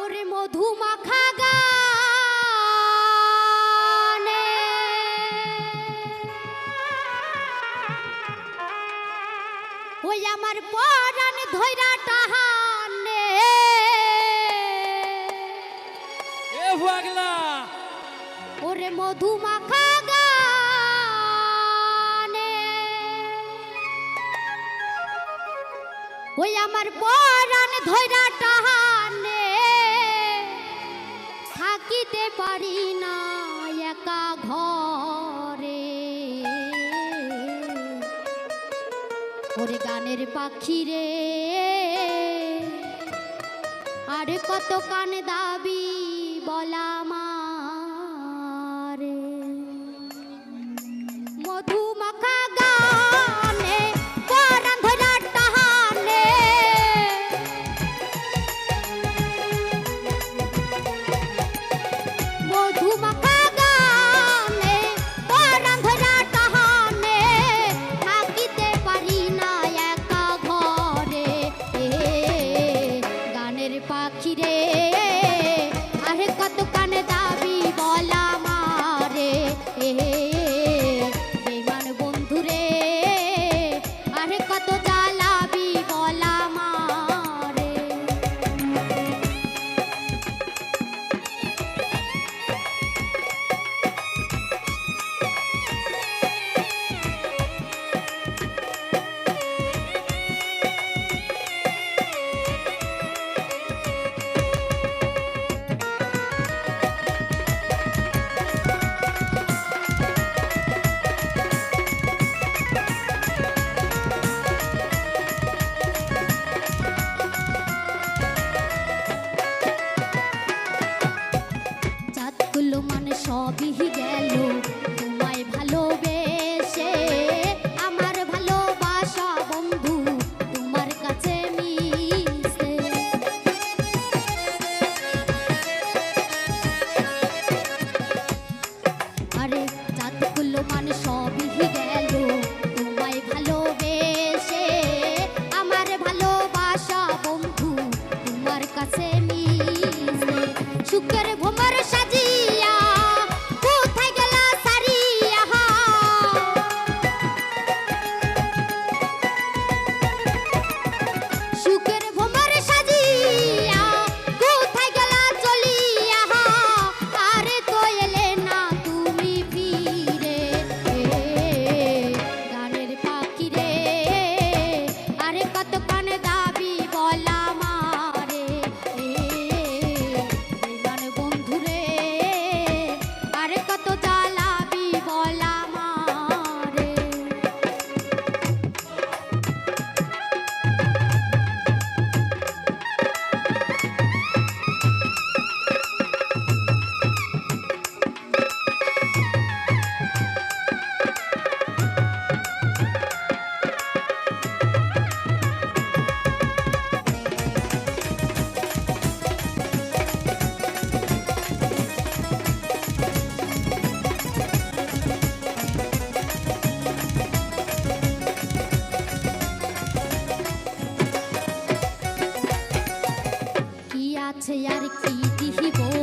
ওরে মধু মাখা গানে। ওই আমার পরাণ ধৈরা টাহানে এ পাগলা ওরে মধু মাখা গানে। ওই আমার পরাণ ধৈরা টাহা থাকিতে পারি না একা ঘরে। ওরে গানের পাখি রে আর কত কান দাবি বলা পাখিরে আরে কত तुझे यार की थी वो